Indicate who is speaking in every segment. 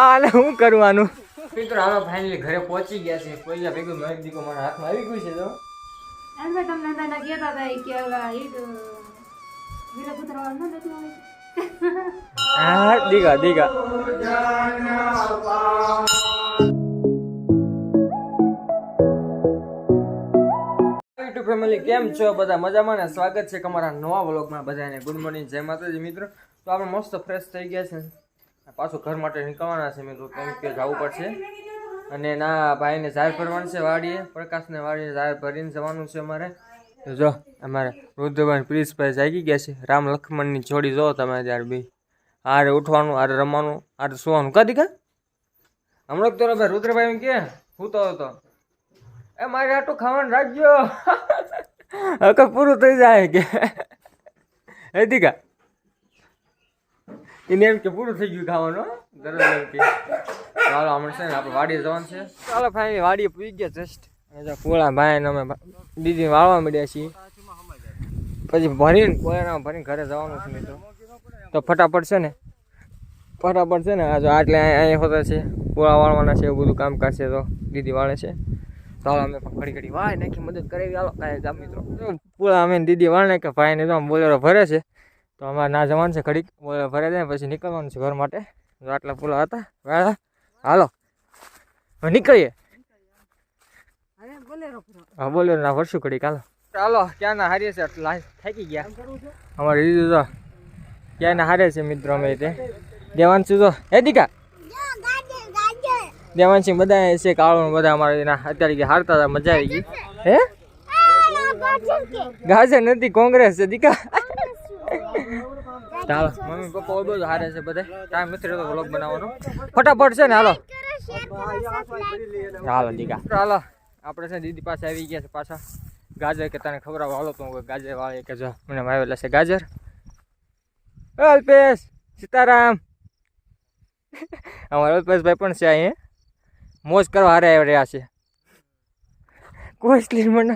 Speaker 1: આને શું કરવાનું? મિત્રો હાલો ફાઇનલી ઘરે પહોંચી ગયા છે. કોઈ ભેગું મેં દીકો મારા હાથમાં આવી ગયું છે તો
Speaker 2: તમને દાદા કહેતા હતા કે ઓલા ઈટ વીરા પુત્ર નથી આવે
Speaker 1: હા દીગા દીગા. યુટ્યુબ ફેમિલી કેમ છો? બધા મજામાં ને સ્વાગત છે તમારા નવા વ્લોગમાં બધાને. ગુડ મોર્નિંગ જય માતાજી, મિત્રો. તો આપણે મસ્ત ફ્રેશ થઈ ગયા છે. પાછું ઘર માટે નીકળવાના છે, મિત્રો. કેમ કે જવું પડશે. અને ના, ભાઈને ઝાર ભરવાનું છે વાડીએ. પ્રકાશને વાડીએ ઝાર ભરીને જવાનું છે અમારે. જો, અમારે રુદ્રભાઈ પ્રિન્સભાઈ જાગી ગયા છે. રામ લક્ષ્મણની જોડી જો તમે ત્યારે બી. આરે ઉઠવાનું આરે રમવાનું આરે સુવાનું. કદી કા? હમણાં તો ભાઈ રુદ્રભાઈ કે, હું તો હતો. એ મારે આટલું ખાવાનું રાખજો. હવે પૂરું થઈ જાય કે. હે એને એમ કે પૂરું થઈ ગયું ખાવાનું ગરમ એમ કે. ચાલો, હમણાં છે ને આપણે વાડીએ જવાનું છે. ચાલો ભાઈ વાડીએ પૂરી ગયા જસ્ટ અને પોળા ભાઈ અમે દીદી વાળવા મળ્યા છીએ. પછી ભરીને પોળા ભરીને ઘરે જવાનું છે મિત્રો. તો ફટાફટ છે ને, ફટાફટ છે ને આજે આટલે અહીંયા હોતા છે, પોળા વાળવાના છે, એવું બધું કામકાજ છે તો, દીદી વાળે છે. ચાલો અમે પણ ઘડી ઘડી વાય નાખી મદદ કરાવી. આલો કાંઈ ગામ મિત્રો. પૂળા અમે દીદી વાળ નાખે ભાઈને તો આમ બોલેરો ભરે છે. તો અમારે ના જવાનું છે ઘડીક બોલેરો ભરે છે પછી નીકળવાનું છે ઘર માટે. જો આટલા પૂલા હતા વેળા. હાલો હવે નીકળીએ. હા બોલેરો ના ભરશું ઘડીક હાલો. ચાલો ક્યાં ના હારીએ છે? થાકી ગયા. અમારે દીદી તો ક્યાં ના હારે છે મિત્રો અમે તે? દેવાંશુ તો. હે દીકા? દેવાંશી બધા છે, કાળો બધા અમારે એના અત્યારે હારતા હતા, મજા આવી ગઈ. હે? ગાજર નથી, કોંગ્રેસ છે, દીકા. ચાલો, મમ્મી પપ્પા બહુ હારે છે બધા. ટાઈમ નથી રહેતો વ્લોગ બનાવવાનો. ફટાફટ છે ને, હાલો. હાલો દીકા. હાલો આપણે છે દીદી પાસે આવી ગયા છે પાછા. ગાજર કે તને ખબર વાલો તો ગાજર વાળી કે જો, મને વાવેલા છે ગાજર. અલ્પેશ, સીતારામ. અમારા અલ્પેશભાઈ પણ છે અહીંયા. મોજ કરવા હારે આવી રહ્યા છે. કોસલી મને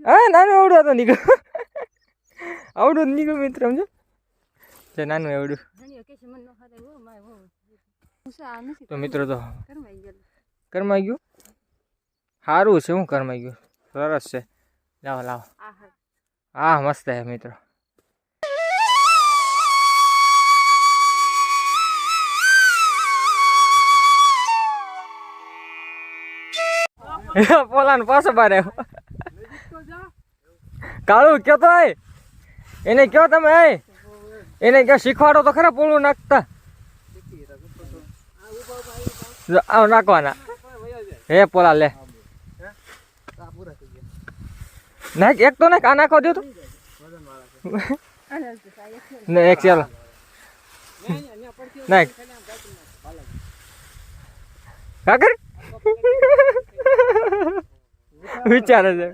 Speaker 1: હા નાનું આવડું હતો નીકળ. આવડું જ નીકળ મિત્ર સમજો. છે નાનું
Speaker 2: નથી
Speaker 1: તો મિત્રો તો કરમાઈ ગયું? સારું છે હું કરમાઈ ગયું. સરસ છે. લાવો લાવો.
Speaker 2: હા
Speaker 1: હા મસ્ત છે મિત્રો. પોલાન પાછો બારે. કાળું, કયો તો એને કયો તમે એને કયો શીખવાડો તો ખરા પોળું નાખતા. આવ નાખવાના. હે પોલા, લે. નાખ, એક તો નાખ, આ નાખો દો તો. ને એક ચાલો. નાખ. કાકર વિચારે છે.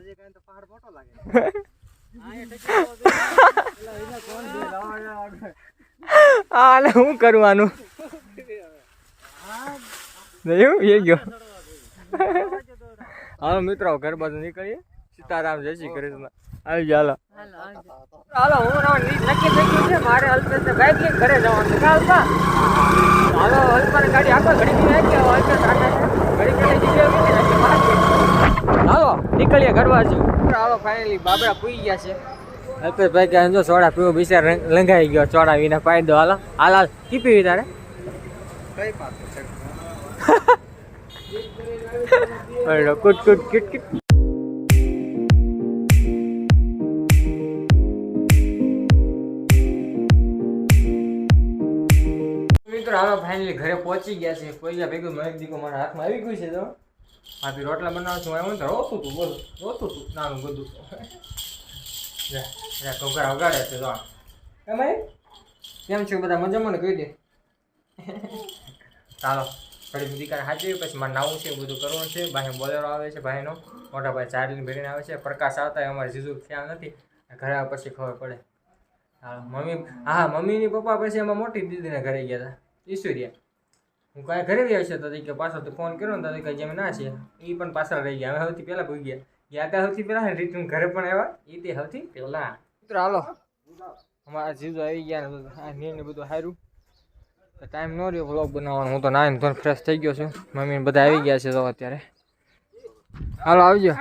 Speaker 1: આલે શું કરવાનું? એવું એ ગયો. હાલો મિત્રો ઘર બાજુ નીકળીએ. સીતારામ જય શ્રી કૃષ્ણ. આવી ગયા
Speaker 2: હાલો.
Speaker 1: હું ના નક્કી થઈ ગયું છે. મારે અલ્પેશ બાઇક લઈને ઘરે જવાનું છે. કાલ હાલો અલ્પા ગાડી આખો ઘડી ગઈ આવો. અલ્પેશ આટા ઘડી ઘડી. હાલો નીકળીએ ઘર બાજુ હાલો ફાઇનલી બાબરા પૂઈ ગયા છે. અલ્પેશ ભાઈ કહે જો સોડા પીવો બિચાર લંઘાઈ ગયો સોડા વિના પાઈ દો. હાલો હાલ હાલ કી પીવી તારે? અરે કુટ કુટ કિટ કિટ. મિત્રો હાલો ફાઇનલી ઘરે પહોંચી ગયા છે. કોઈ ભેગું મહેક દીકો મારા હાથમાં આવી ગયું છે તો. ભાભી રોટલા બનાવું છું હું રોતું તું બોલ રોતું તું નાનું બધું. ટોકરા વગાડે છે તો એમ કેમ છે બધા? મજામાં ને કહી દે? ચાલો થોડી બધી કાંઈ હાચવી પછી મારે નાવું છે એવું બધું કરવું છે ભાઈ બોલેરો આવે છે ભાઈનો. મોટા ભાઈ ચાર્લીને ભેગીને આવે છે પ્રકાશ આવતા હોય અમારે જીજુ ખ્યાલ નથી. ઘરે આવે પછી ખબર પડે. હા મમ્મી હા મમ્મીની પપ્પા પછી એમાં મોટી દીદીને ઘરે ગયા હતા. ઈશ્વરિયા. હું કાંઈ ઘરે રહ્યા છે તો કે પાછો તો ફોન કર્યો ને તો કે જેમ ના છે. એ પણ પાછળ રહી ગયા. હવે સૌથી પહેલાં ભૂગી ગયા. ગયા હતા સૌથી પહેલાં રિટર્ન ઘરે પણ આવ્યા. એ તે સૌથી પહેલાં. મિત્રો હાલો. અમારા જીજો આવી ગયા ને બધું. આ નીર ને બધું સારું તો ટાઈમ ન રહ્યો વ્લોગ બનાવવાનો. હું તો નાઈને ધોન ફ્રેશ થઈ ગયો છું. મમ્મી બધા આવી ગયા છે તો અત્યારે. હાલો આવજો.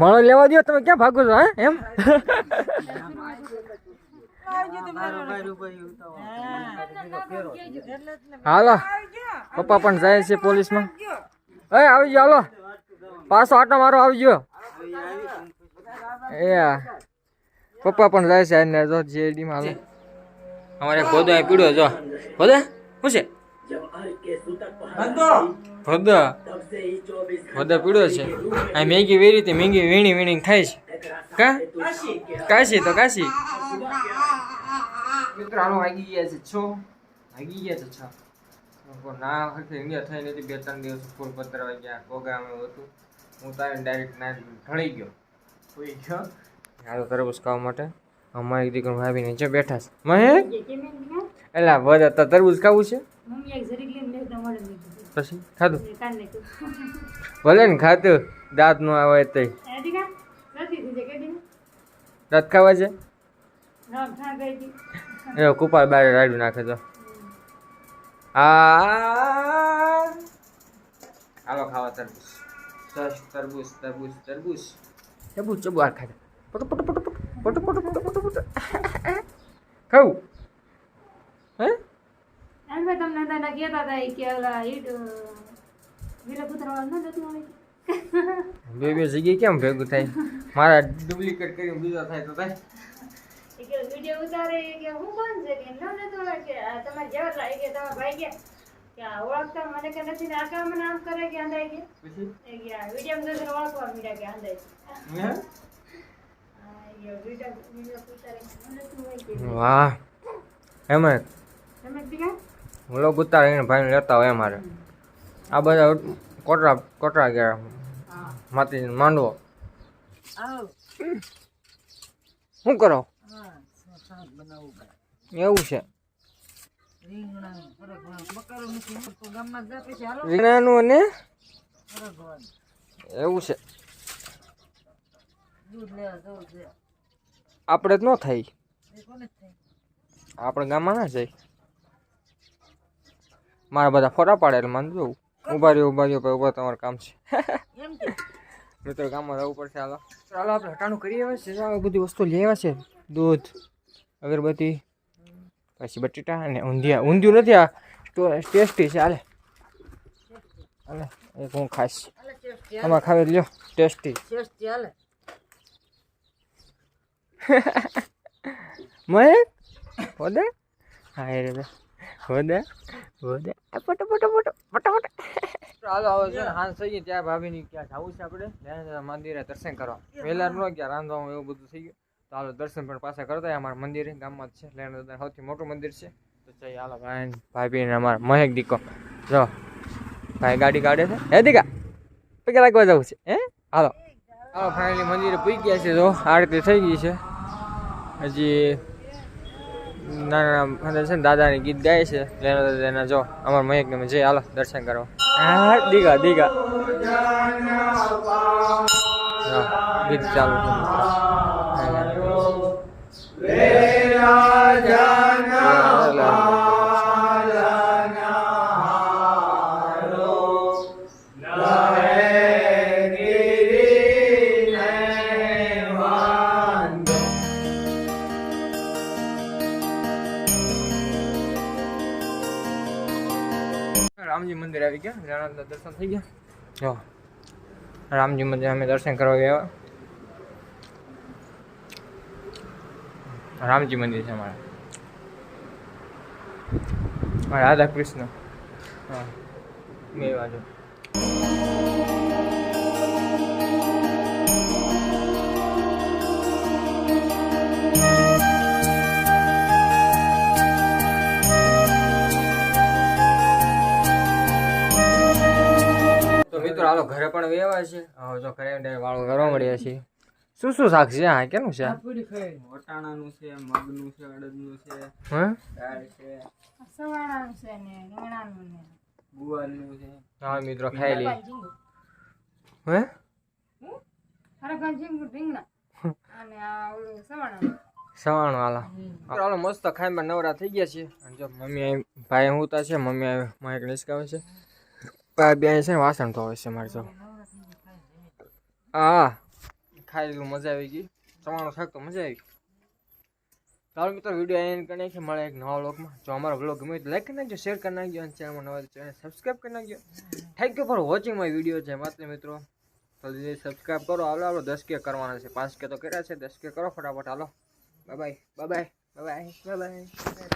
Speaker 1: મળો લેવા દો તમે ક્યાં ભાગો છો હા? એમ? હાલો. પપ્પા પણ જાય છે પોલીસમાં. એ આવી ગયો હાલો. પાછો આટો મારો આવજો એ હા. પપ્પા પણ જાય છે આને જો જેડી માં હાલો. અમારે ગોદો અહીં પીડ્યો જો. ગોદા શું છે? ગોદા પીડ્યો છે. આ મેગી વેરી હતી મેગી વીણી વીણી ખાય છે. કા? કાશી તો કાશી. મિત્રો વાગી ગયા છે છ? વાગી ગયા છે છ. ના વખતે ઇન્ડિયા થઈ નથી. બે ત્રણ દિવસ ફૂલ પત્ર વાગ્યા. પ્રોગ્રામ એવું હતું. હું તારે ડાયરેક્ટ ના ઢળી ગયો. કોઈ ગયો? હાલો તરબૂચ ખાવા માટે. અમારી દીકરો ભાભી નીચે બેઠા છે. મહે એલા બધા તો તરબૂચ ખાવું છે? પછી? ખાધું?
Speaker 2: તું
Speaker 1: ભલે ને ખાતું દાંત નો આવે
Speaker 2: કેડી
Speaker 1: દાંત ખાવા છે?
Speaker 2: તી
Speaker 1: એ કુપાર બારે રાડ્યું નાખે તો. આ હાલો ખાવા તરબૂચ. તરબૂચ તરબૂચ તરબૂચ. તરબૂચ તરબૂચ ચબુ આ ખાતા પટુ પટુ પટુ પટુ પટુ પટુ પટુ પટુ ખાવું હે?
Speaker 2: એમ તમને તને કહેતા હતા કે ઓલા ઈટ વિલા પુત્રવાળ ન જતું હોય.
Speaker 1: બે બે જગ્યાએ કેમ ભેગું થાય? મારા ડુપ્લિકેટ કરીને બીજા થાય તો થાય.
Speaker 2: ઈ કે વિડિયો ઉતારે કે હું કોણ છે? કે ન જતું કે તમારે જેવા થાય કે તમારા ભાઈ કે કે ઓળખતા મને કે નથી આ કામ મને આમ કરે કે આંધાય કે?
Speaker 1: પછી?
Speaker 2: કે આ જોઈને ઓળખવા મીડા કે આંધાય
Speaker 1: હે?
Speaker 2: આ ઈ વિડિયો વિડિયો ઉતારે ન જતું હોય કે
Speaker 1: વાહ. એમાં
Speaker 2: તમે દીકા
Speaker 1: ઉતારીને ભાઈને લેતા હોય અમારે. આ બધા કોટરા કોટરા ગયા.
Speaker 2: હા.
Speaker 1: માતી માંડવો. શું કરો? એવું છે. રીંગણાનું અને એવું છે. આપણે જ ન થાય. આપણે ગામમાં ના જાય. મારા બધા ફોટા પાડે એટલે માન જોવું. ઊભા રહ્યો ઊભા રહ્યો, ઊભા તમારું કામ છે. મિત્રો, ગામમાં રહેવું પડશે. હાલો. ચાલો, આપણે હટાણું કરી આવ્યા છે બધી વસ્તુ લેવા છે. દૂધ. અગરબત્તી પછી બટેટા અને ઊંધિયા. ઊંધિયું નથી આ. તો ટેસ્ટી છે. હાલે. હાલે. એક હું ખાઈશ. આમાં ખાવી લ્યો. ટેસ્ટી. મહેક હોદે? હા એ રે હોદે? હોદે. પટો પટો પટો પટો પટો ચાલો હવે છે ને હાંસ થઈ ગઈ. ત્યાં ભાભીની ક્યાં જવું છે આપણે? મંદિરે દર્શન કરવા. વહેલા ન ગયા રાંધવામાં એવું બધું થઈ ગયું. હાલો, દર્શન પણ પાછા કરતા અમારા મંદિર ગામમાં જ છે. લેણ દાદા સૌથી મોટું મંદિર છે. તો જઈ હાલો, ભાઈ ભાઈ ને અમારા મહેક દીકો. જો, ભાઈ ગાડી કાઢે છે. હે, દીકા? પગે લાગવા જવું છે, હે? હાલો. હાલો ફાઇનલી મંદિરે પૂઈ ગયા છે તો આરતી થઈ ગઈ છે. હજી નાના નાના છે ને, દાદાની ગીત ગાય છે લેના દાદાના જો, અમાર મહેક ને જઈ, હાલો, દર્શન કરો હા દીગા દીગા ગીત ચાલુ રામજી મંદિર આવી ગયા રાણા દર્શન થઈ ગયા? જો, રામજી મંદિર અમે દર્શન કરવા ગયા. રામજી મંદિર છે અમારા. આ રાધા કૃષ્ણ હા. બે બાજુ. મિત્રો, હાલો, ઘરે પણ વેવા છે. હવે જો ઘરે વાળો કરવા મળ્યા છીએ. શું શું શાક છે? હા કેનું છે?
Speaker 3: મોટાણાનું છે મગનું છે અડદનું છે
Speaker 1: હે?
Speaker 3: દાળ છે
Speaker 2: સવાણાનું છે ને રીંગણાનું ને.
Speaker 3: ગુવારનું છે.
Speaker 1: હા મિત્રો ખાઈ હે? મસ્ત ખાઈમાં નવરા થઈ ગયા છે અને જો મમ્મી ભાઈ હું છે મમ્મી મારે માઇક નિસકાવે છે. ભાઈ બે છે ને વાસણ ધોવે છે મારે જો. હા. ખાઈ લીધું, મજા આવી ગઈ. સવાણું શાક તો મજા આવી ચાલો મિત્રો વીડિયો એન્ડ કરી નાખીએ. મળે એક નવા વ્લોગમાં જો અમારો વ્લોગ ગમે તો લાઈક કરી નાખજો શેર કરી નાખજો અને ચેનલમાં નવા ચેનલ સબસ્ક્રાઈબ કરી નાખજો. Thank you for watching my video છે, માત્ર મિત્રો. જલ્દી સબસ્ક્રાઈબ કરો, હાલો આપણે દસ કે કરવાના છે. પાંચ કે તો કર્યા છે, દસ કે કરો, ફટાફટ, હાલો. Bye bye bye bye bye bye